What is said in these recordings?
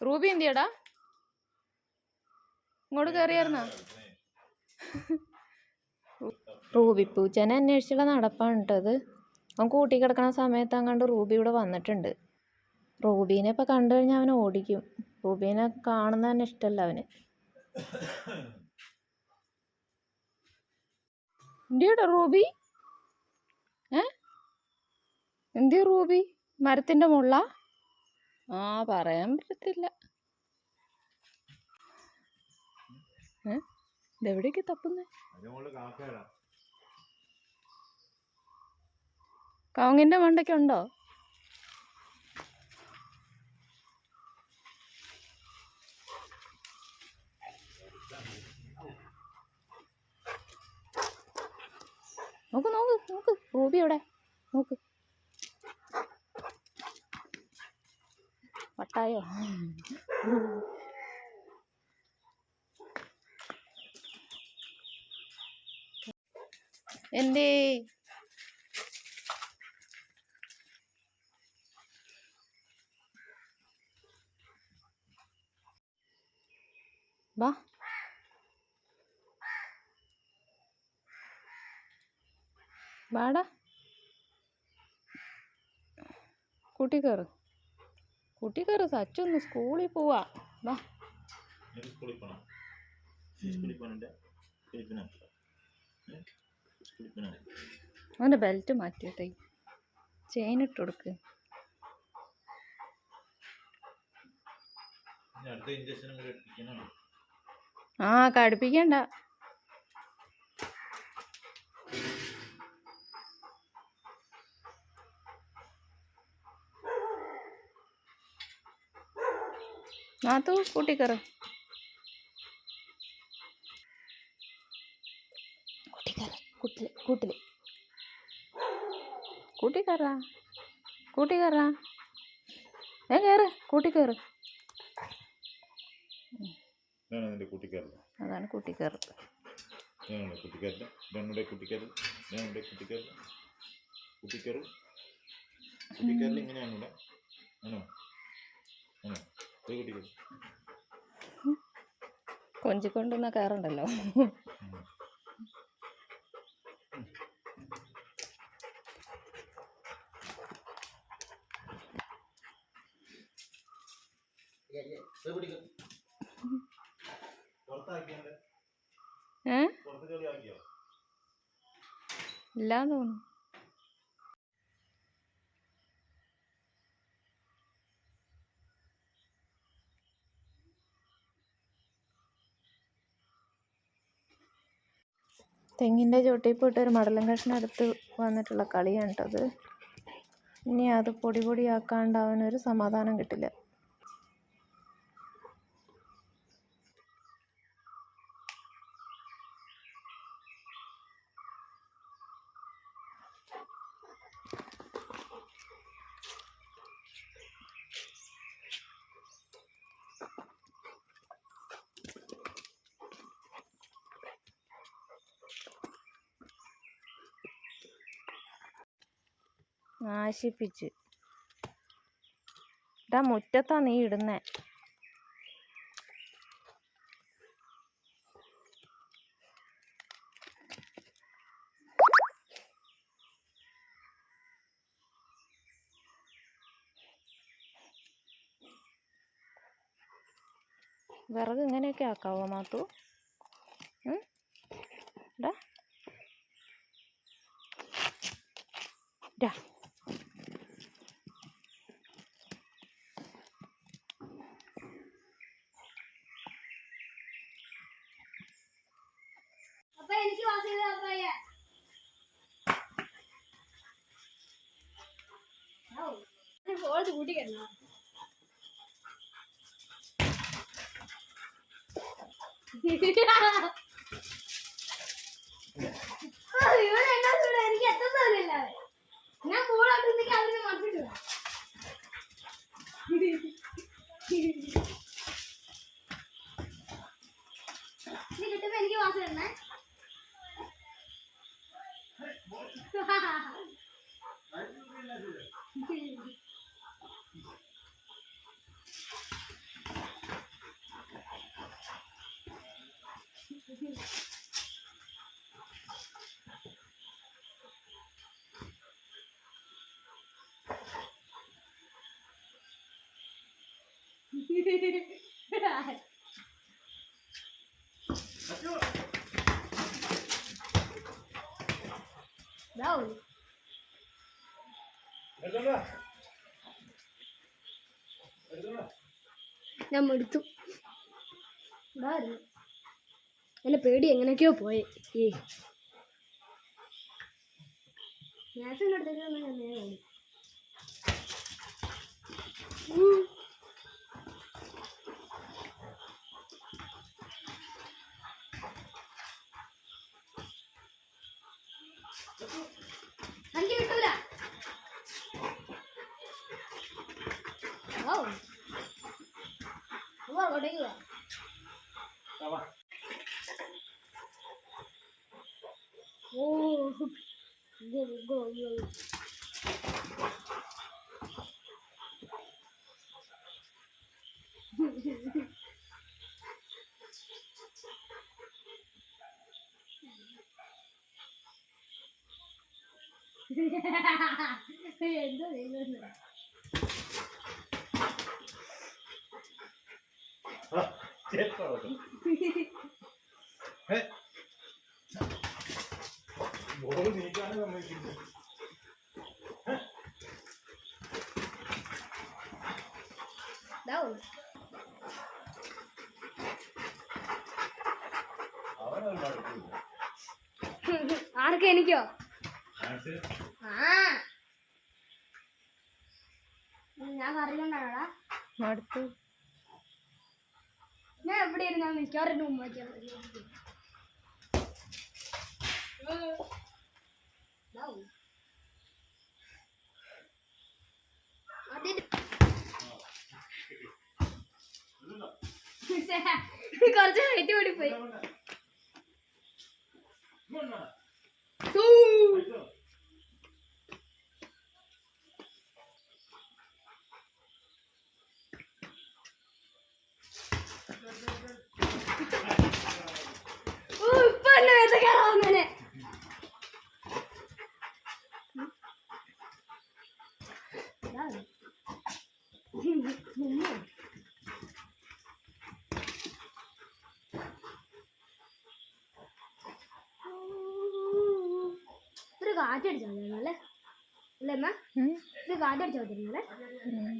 Ruby എന്തിയടാ? ഇങ്ങോട്ട് കയറിയായിരുന്ന Ruby പൂച്ചനെ അന്വേഷിച്ചുള്ള നടപ്പാണ് കേട്ടത് അവൻ കൂട്ടി കിടക്കുന്ന സമയത്ത് അങ്ങാണ്ട് റൂബി ഇവിടെ വന്നിട്ടുണ്ട്. റൂബീനെ ഇപ്പം കണ്ടു കഴിഞ്ഞാൽ അവൻ ഓടിക്കും. റൂബീനെ കാണുന്ന തന്നെ ഇഷ്ടല്ല അവന്. എന്തിയടാ റൂബി? ഏ? എന്തിയ റൂബി? മരത്തിന്റെ മുള്ള? ആ പറയാൻ പറ്റത്തില്ല. ഇതെവിടേക്ക് തപ്പുന്നേ? കവുങ്ങിന്റെ മണ്ടയ്ക്കുണ്ടോ നോക്ക് നോക്ക് നോക്ക് റൂബി എവിടെ നോക്ക്. വട്ടായോ എന്തേ വാ വാടാ കൂട്ടി കയറ് കൂട്ടി കയറി സച്ചൊന്ന് സ്കൂളിൽ പോവാ. വാ. അവന്റെ ബെൽറ്റ് മാറ്റിയിട്ടേ ചെയിൻ ഇട്ട് കൊടുക്ക്. ആ അടുത്ത ആ നാത്തു കൂട്ടിക്കറ കൂട്ടിക്കറ കൂട്ടിൽ കൂട്ടിൽ. കൂട്ടിക്കറ കൂട്ടിക്കറ ഏ കയറ് കൂട്ടിക്കയറ് അതാണ് കൂട്ടിക്കയറ് ഞാൻ കുട്ടിക്കാരില്ല ഞാനുടെ കുട്ടിക്കാരില്ല ഞാനുടെ കുട്ടിക്കാരില്ല കുട്ടിക്കയറും കുട്ടിക്കാരിൽ ഇങ്ങനെയാണൂടെ ആണോ? ആണോ? കൊഞ്ചിക്കൊണ്ടുന്ന കയറുണ്ടല്ലോ ഏ? ഇല്ലാന്ന് തോന്നുന്നു. തെങ്ങിന്റെ ചോട്ടിൽ പോയിട്ട് ഒരു മടലും കഷ്ണം എടുത്ത് വന്നിട്ടുള്ള കളിയാണ് കേട്ടത് ഇനി അത് പൊടി പൊടിയാക്കാണ്ട് അവനൊരു സമാധാനം കിട്ടില്ല. നാശിപ്പിച്ച്. ഇതാ മുറ്റത്താ നീ ഇടുന്നേ. വിറക് ഇങ്ങനെയൊക്കെ ആക്കാവോ മാത്തു? ഉം? ഇടാ. ഇടാ അപ്പൊ എനിക്ക് പാസ് ചെയ്ത അപ്പായ ഫോഴ്സ് കൂട്ടിക്കരുന്ന ഞാൻ എടുത്തു എന്റെ പേടി എങ്ങനെയൊക്കെയോ പോയി. ഈ. ഞാൻ അടുത്തേക്ക് ഞാൻ നേരെ ഓടി എനിക്ക് കിട്ടൂല. ഓ ഗോ ഗോ ഗോ എന്തോ ദൈവമേ. ബോൾ നീക്കാണ് സമ്മതിക്കുന്നത്. ദാ ഒന്ന്. അവനത് നടക്കില്ല. ആർക്ക് എനിക്കോ? മാത്സ് ആ ഞാൻ പറഞ്ഞോണ്ടാണോടാ? അടുത്ത് ഞാൻ എവിടെ ഇരുന്നാ മിക്കവാറും മുമ്പ് കുറച്ച് ഹൈറ്റ് കൂടി പോയി ഓ, ഇപ്പൊ എന്നെ മേത്ത് കയറാവുന്നേനെ. ഇതാണ്. ഉമ്മ. ഒരു കാറ്റടിച്ചാൽ അല്ലേ? അമ്മ. ഇത് കാറ്റടിച്ചാൽ മതി അല്ലേ? ഉം.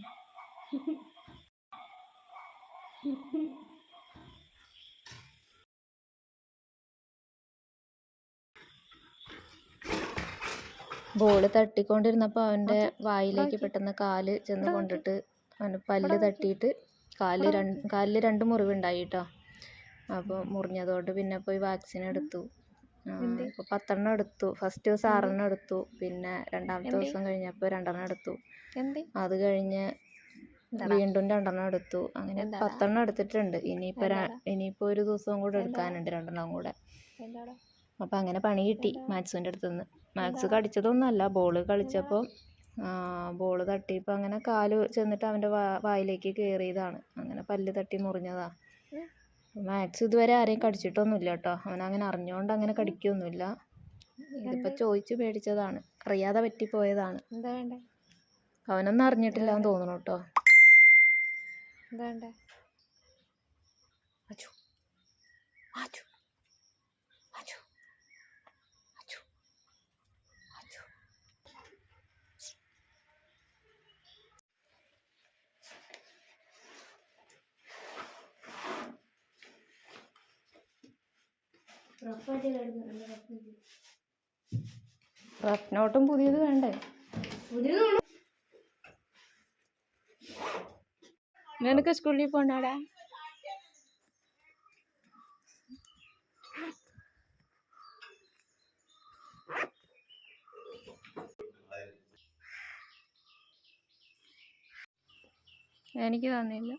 ബോൾ തട്ടിക്കൊണ്ടിരുന്നപ്പോൾ അവന്റെ വായിലേക്ക് പെട്ടെന്ന് കാൽ ചെന്ന് കൊണ്ടിട്ട് അവന്റെ പല്ല് തട്ടിയിട്ട് കാൽ രണ്ട് കാലിൽ രണ്ട് മുറിവുണ്ടായി കേട്ടോ. അപ്പോൾ മുറിഞ്ഞതുകൊണ്ട് പിന്നെ പോയി വാക്സിൻ എടുത്തു. പത്തെണ്ണം എടുത്തു. ഫസ്റ്റ് ദിവസം ആറെണ്ണം എടുത്തു. പിന്നെ രണ്ടാമത്തെ ദിവസം കഴിഞ്ഞപ്പോൾ രണ്ടെണ്ണം എടുത്തു. അത് കഴിഞ്ഞ് വീണ്ടും രണ്ടെണ്ണം എടുത്തു. അങ്ങനെ പത്തെണ്ണം എടുത്തിട്ടുണ്ട്. ഇനിയിപ്പോ ഇനിയിപ്പോ ഒരു ദിവസവും കൂടെ എടുക്കാനുണ്ട് രണ്ടെണ്ണം കൂടെ. അപ്പൊ അങ്ങനെ പണി കിട്ടി മാക്സിന്റെ അടുത്ത് നിന്ന് മാത്സ് കടിച്ചതൊന്നുമല്ല. ബോൾ കളിച്ചപ്പോൾ ബോൾ തട്ടിയപ്പോൾ അങ്ങനെ കാൽ ചെന്നിട്ട് അവന്റെ വായിലേക്ക് കയറിയതാണ് അങ്ങനെ പല്ല് തട്ടി മുറിഞ്ഞതാ. മാത്സ് ഇതുവരെ ആരെയും കടിച്ചിട്ടൊന്നുമില്ല കേട്ടോ അവൻ അങ്ങനെ അറിഞ്ഞുകൊണ്ട് അങ്ങനെ കടിക്കൊന്നുമില്ല ഇതിപ്പോൾ ചോദിച്ചു പേടിച്ചതാണ് അറിയാതെ പറ്റിപ്പോയതാണ്. എന്താ വേണ്ടേ? അവനൊന്നും അറിഞ്ഞിട്ടില്ല എന്ന് തോന്നണു കേട്ടോ. എന്താ വേണ്ടേ? അച്ചു. അച്ചു അച്ചു അച്ചു റഫായിട്ട് കിടക്കുന്നുണ്ട് റഫായിട്ട്. റഫ് നോട്ടും പുതിയത് വേണ്ടേ. നിനക്ക് സ്കൂളിൽ പോണ്ടാടാ എനിക്ക് തന്നില്ല